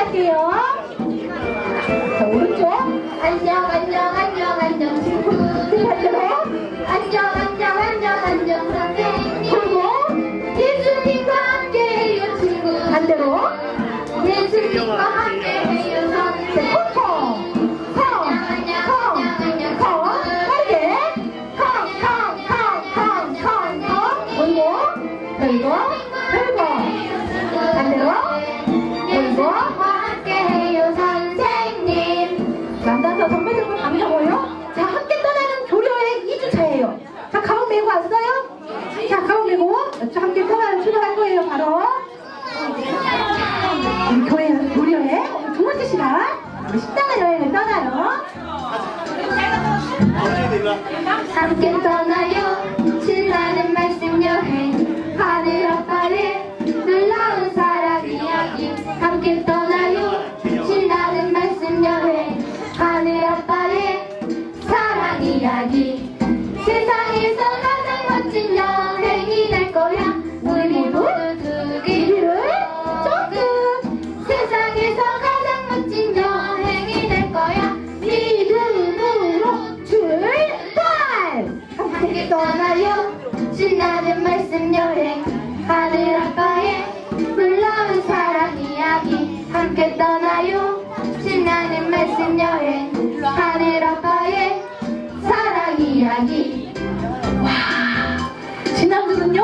일어날게요. 자, 오른쪽. 안녕 안녕 안녕 안녕 친구 반대로. 안녕 안녕 안녕 안녕 선생님 그리고 예수님과 함께해요 친구 반대로. 예수님과 함께 왔어요? 자, 메고 저 함께 떠나는 출발할 거예요, 바로. 자, 우리 교회 오늘 두 번째 시간. 우리 식당의 여행을 떠나요. 함께 떠나 사랑 이야기 지난주는요,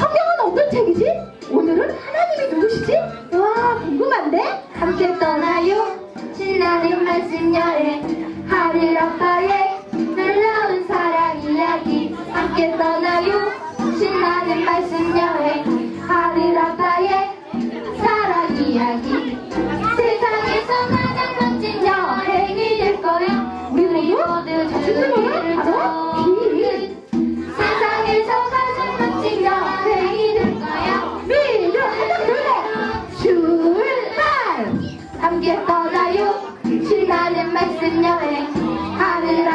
성경은 어떤 책이지? 오늘은 하나님이 누구시지? 와, 궁금한데? 함께 떠나요. 신나는 말씀 여행 하늘 아빠의 놀라운 사랑 이야기. 함께 떠나요. 신나는 말씀 여행 하늘 아빠의 사랑 이야기. 세상에서 가장 멋진 여행이 될 거야. 우리 모두 주 함께 떠나요. 신나는 말씀 여행 하늘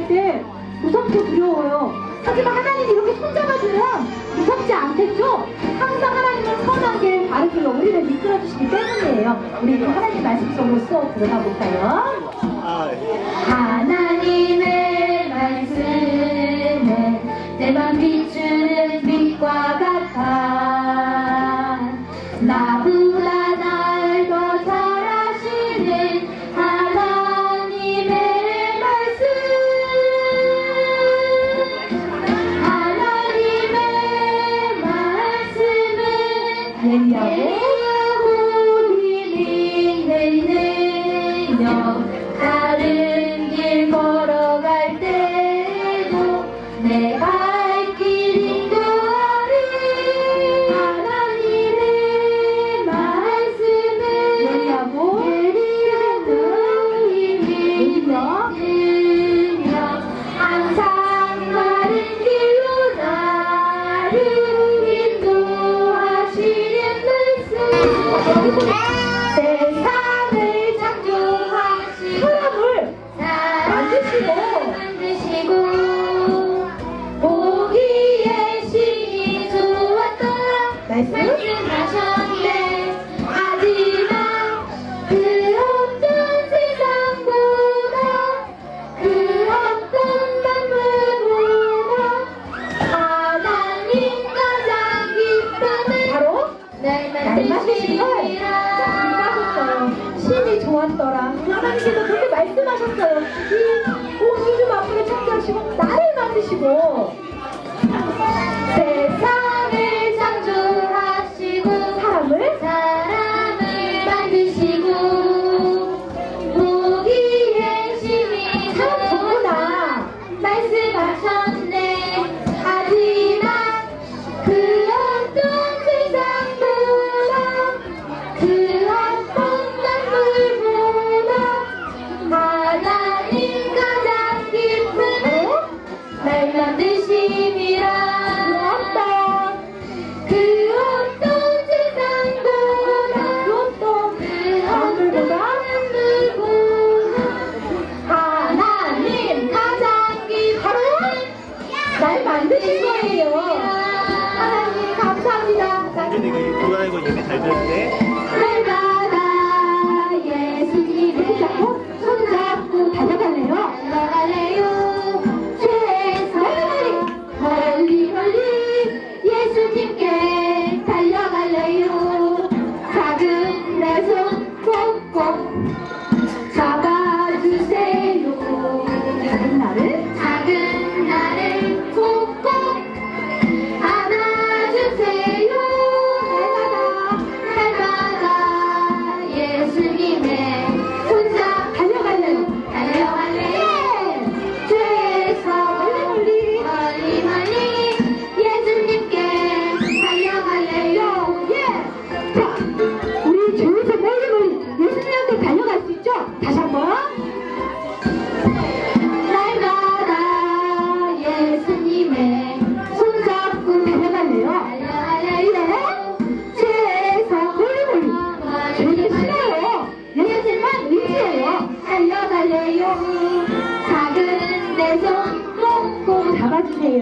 갈때 무섭고 두려워요. 하지만 하나님이 이렇게 손잡아주면 무섭지 않겠죠? 항상 하나님은 길, 바른 길로 우리를 이끌어주시기 때문이에요. 우리 그 하나님 말씀 속으로 수업 들어가 볼까요? 하나님의 말씀은 내맘 비추는 나이스. 말씀하셨네. 하지만 그 어떤 세상보다 그 어떤 만물보다 하나님 가장 기쁨을 바로 날 만드신 걸 기도하셨어요. 신이 좋았더라. 하나님께서 그렇게 말씀하셨어요. 이 우주 만물을 창조하시고 나를 만드시고 세상 밝은 듯심이란 없다. 그 어떤 세상보다 그, 그 어떤 그 어떤 누구나 하나님 가장 깊은 날 만드신 거예요. 하나님 감사합니다. 근데 내가 유튜브 알고 이미 잘 되는데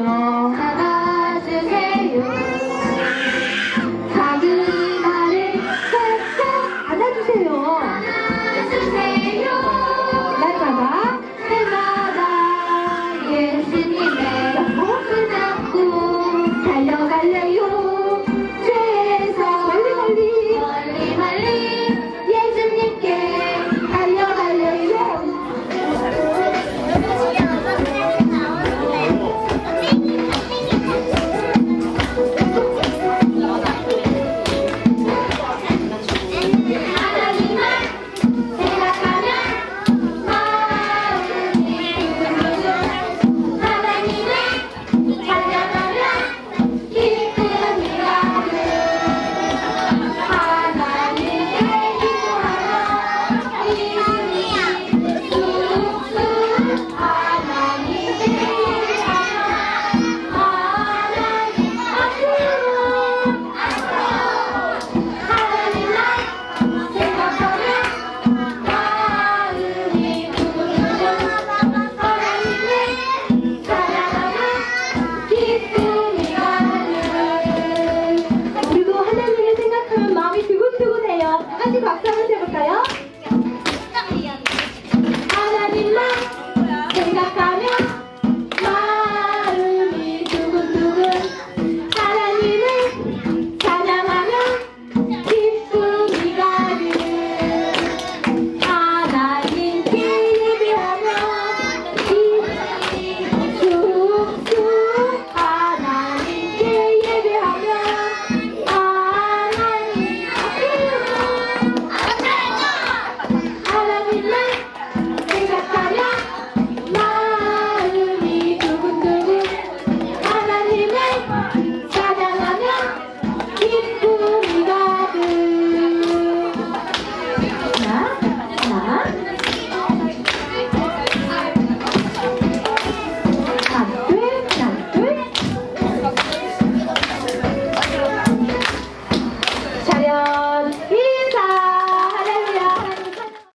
Krishna